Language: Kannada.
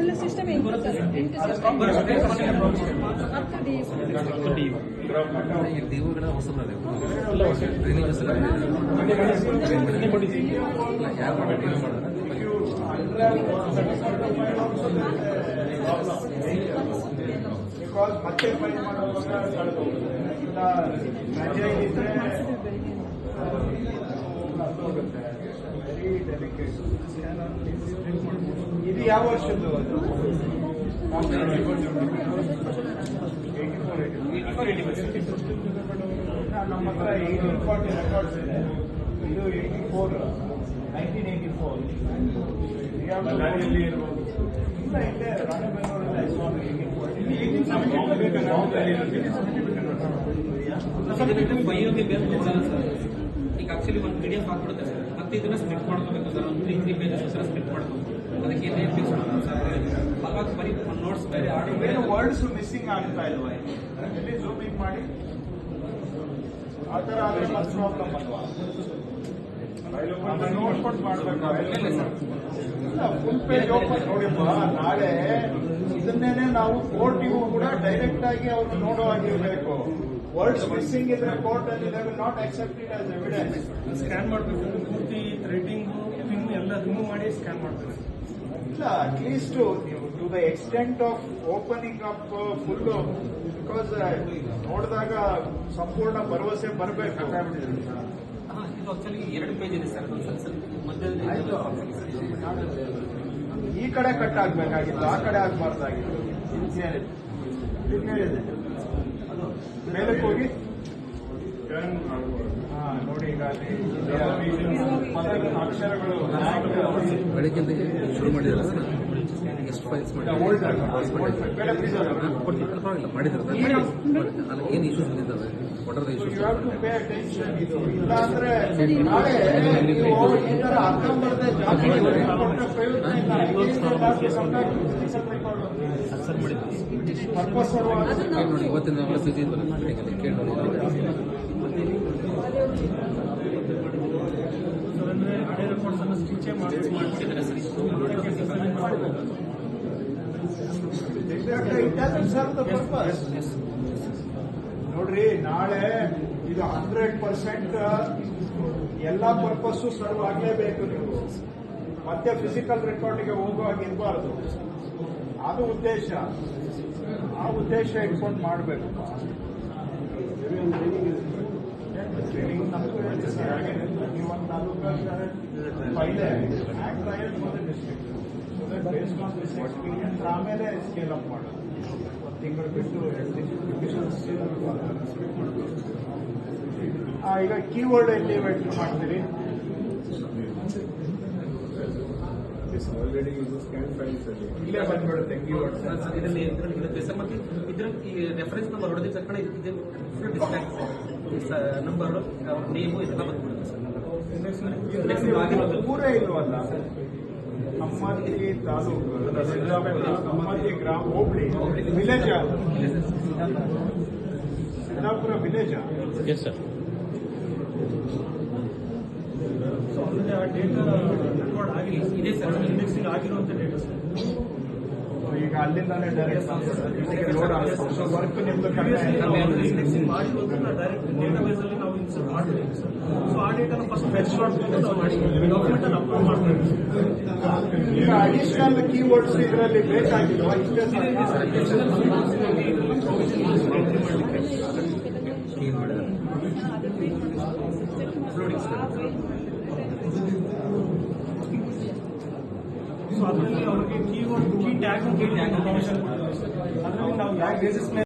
ಇಲ್ಲ ಸಿಸ್ಟಮ್ ಹೆಂಗೆ ಸರ್ ಎಂಟು ಸಿಸ್ಟಮ್ ಹತ್ತು ಡಿ ಈ ಡಿಒಗಳ ಹೊಸಬ್ರಲ್ಲ ಟ್ರೈನಿಂಗ್ ಸಲ ಯಾರು ಮಾಡಿ ಟ್ರೈನಿಂಗ್ ಮಾಡೋಣ ಬಿಕಾಸ್ ಮತ್ತೆ ಫೈಲ್ ಮಾಡುವಾಗ ಕಳೆದೋಗುತ್ತೆ ಇಲ್ಲ ರಜೆ ಇದ್ರೆ ಹೋಗುತ್ತೆ ವೆರಿ ಡೆಲಿಕೇಟ್ ಇದು ಯಾವ ವರ್ಷದ್ದು ಅದು? ನಮ್ಮ ಹತ್ರ ಏಯ್ಟೀನ್ ಫಾರ್ಟಿ ರೆಕಾರ್ಡ್ಸ್ ಇದೆ. ಇದು eighty four nineteen eighty four ಇಲ್ಲ ಇಲ್ಲೇ ರಾಣೆಬೆನ್ನೂರಲ್ಲ ಬೈಯೋಗೆ ಬೇರೆ ಸರ್. ಈಗ ಆಕ್ಚುಲಿ ಒಂದು ಪಿ ಡಿ ಎಫ್ ಹಾಕ್ಬಿಡುತ್ತೆ ಸರ್. ಮತ್ತೆ ಇದನ್ನ ಸ್ಪ್ಲಿಟ್ ಮಾಡ್ಕೋಬೇಕು ಸರ್. ಒಂದು ತ್ರೀ ತ್ರೀ ಪೇಜಸ್ ಹತ್ರ ಸ್ಪ್ಲಿಟ್ ಮಾಡ್ಕೋಬೇಕು ಅದಕ್ಕೆ ಏನೇನು ಫಿಕ್ಸ್ ಮಾಡೋದು ಸರ್. ಅವಾಗ ಬರೀ ನೋಟ್ಸ್ ಬೇರೆ ಆಡಿಯೋ ಬೇರೆ ಏನು ವರ್ಡ್ಸ್ ಮಿಸ್ಸಿಂಗ್ ಆಗ್ತಾ ಇಲ್ವಾ ಎಲ್ಲಿ ಝೂಮಿಂಗ್ ಮಾಡಿ. ಆ ಥರ ಆದ್ರೆ ಮತ್ತೆ ಪ್ರಾಬ್ಲಮ್ ಅಲ್ವಾ? ನೋಡ್ಕೊಂಡು ಮಾಡ್ಬೇಕು. ಫುಲ್ ಪೇಜ್ ಓಪನ್ ನೋಡಿಪ್ಪ ನಾಳೆ ಇದನ್ನೇನೆ ನಾವು ಕೋರ್ಟಿಗೂ ಕೂಡ ಡೈರೆಕ್ಟ್ ಆಗಿ ಅವ್ರು ನೋಡೋ ಆಗಿರ್ಬೇಕು ವರ್ಡ್ಸ್ ಮಿಸ್ಸಿಂಗ್ ಇದ್ರೆ ಕೋರ್ಟ್ ಅಲ್ಲಿ they will not accepted as evidence scan ಮಾಡಬೇಕು. ಪೂರ್ತಿ ಥ್ರೆಡಿಂಗ್ ಪಿನ್ ಎಲ್ಲ ರಿಮೂವ್ ಮಾಡಿ ಸ್ಕ್ಯಾನ್ ಮಾಡ್ತಾರೆ ಇಲ್ಲ ಅಟ್ಲೀಸ್ಟ್ ನೀವು to the extent of opening up full because ನೋಡಿದಾಗ ಸಂಪೂರ್ಣ ಭರವಸೆ ಬರಬೇಕು. ಇದು ಎರಡು ಸರ್ ಮಧ್ಯದಲ್ಲಿ ಈ ಕಡೆ ಕಟ್ ಆಗ್ಬೇಕಾಗಿತ್ತು, ಆ ಕಡೆ ಆಗ್ಬಾರ್ದಾಗಿತ್ತು. ಹೋಗಿ. ನೋಡಿ ಈಗ ಅಕ್ಷರಗಳು ಶುರು ಮಾಡಿದಾರೆ ಸರ್ ಎಷ್ಟು ಫೈಲ್ಸ್ ಮಾಡಿ ಬೇಡ please ಅದು. ಪರವಾಗಿಲ್ಲ ಮಾಡಿದ್ರೆ ಏನು ಇಶ್ಯೂಸ್ ಬಂದಿದ್ದಾವೆ ವಾಟ್ ಆರ್ ದ ಇಶ್ಯೂಸ್ ನೋಡಿ ಇವತ್ತಿನ ಸ್ಥಿತಿ ಕೇಳಿ ನೋಡಿ ಸರ್ ನೋಡ್ರಿ, ನಾಳೆ ಇದು ಹಂಡ್ರೆಡ್ ಪರ್ಸೆಂಟ್ ಎಲ್ಲಾ ಪರ್ಪಸ್ ಸರ್ವ್ ಆಗಲೇಬೇಕು ನೀವು. ಮತ್ತೆ ಫಿಸಿಕಲ್ ರೆಕಾರ್ಡ್ಗೆ ಹೋಗುವಾಗ ಇರಬಾರ್ದು. ಅದು ಉದ್ದೇಶ. ಆ ಉದ್ದೇಶ ಇಟ್ಕೊಂಡು ಮಾಡಬೇಕು. ಟ್ರೈನಿಂಗ್ ಆಗಿದೆ ನೀವೊಂದು taluk pilot trial for the district ಆಮೇಲೆ ಸ್ಕೇಲ್ ಅಪ್ ಮಾಡೋದು ಒಂದು ತಿಂಗಳು ಬಿಟ್ಟು ಈಗ ಕೀಬೋರ್ಡ್ ಎಲ್ಲಿ ಕ್ಯಾನ್ ಮಾಡ್ತೀರಿ ಇಲ್ಲೇ ಬಂದ್ಬಿಡುತ್ತೆ ಕೀಬೋರ್ಡ್ ಸರ್ ಇದರಲ್ಲಿ ಇದರಲ್ಲಿ ಇರುತ್ತೆ ಸರ್ ಮತ್ತೆ ಇದ್ರ ಈ ರೆಫರೆನ್ಸ್ ನಂಬರ್ ಹೊಡೆದಿದ್ದ ತಕ್ಷಣ ಇದು ಫುಲ್ ಡಿಸ್ಪ್ಲೇ ಸರ್ ನಂಬರ್ ಅವ್ರ ನೇಮು ಇದೆಲ್ಲ ಬಂದ್ಬಿಡುತ್ತೆ ಸರ್ Index ಆಗಿರೋದು. ಪೂರೇ ಇಲ್ವಲ್ಲ ಹಮ್ಮತಿ ತಾಲೂಕು ಹಮ್ಮತಿ ಗ್ರಾಮ ಹೋಬಳಿ ವಿಲೇಜ್ ಯಾವುದು ಸಿದ್ದಾಪುರ ವಿಲೇಜ್ ಸೊ ಅಂದ್ರೆ ಆ ಡೇಟಾ ರೆಕಾರ್ಡ್ ಆಗಿಲ್ಲ ಇದೆ ಸರ್. ಇಂಡೆಕ್ಸಿಂಗ್ ಆಗಿರುವಂತ ಡೇಟಾ ಸರ್ ಈಗ ಅಲ್ಲಿಂದಾನೇ ಡೈರೆಕ್ಟ್ ವರ್ಕ್ ನಿಮ್ದು ಇಂಡೆಕ್ಸಿಂಗ್ ಮಾಡಿರೋದನ್ನ ಡೈರೆಕ್ಟ್ ಡೇಟಾಬೇಸ್ ಅಲ್ಲಿ ನಾವು ಇನ್ಸರ್ಟ್ ಮಾಡ್ತೀವಿ ಸರ್ ಸೊ ಆ ಡೇಟಾನ ಫಸ್ಟ್ ಫೆಚ್ ಮಾಡ್ಕೊಂಡು ನಾವು ಡಾಕ್ಯುಮೆಂಟ್ ಅಲ್ಲಿ ಅಪ್ಲೋಡ್ ಮಾಡ್ತೀವಿ ಈಗ ಅಡಿಷನಲ್ ಕೀವರ್ಡ್ಸ್ ಇದರಲ್ಲಿ ಬೇಕಾಗಿಲ್ವಾ ಇಷ್ಟೇ ಸಾಕಾ? ಕ್ಲೀನ್ ಮಾಡಿದ್ದಾರೆ ಸೊ ಅದರಲ್ಲಿ ಅವ್ರಿಗೆ ಕೀವರ್ಡ್ ಕೀ ಟ್ಯಾಗ್ ಅಂತ ಹೇಳಿ ಅದರಲ್ಲಿ ನಾವು ಯಾವ ಬೇಸಿಸ್ ಮೇಲೆ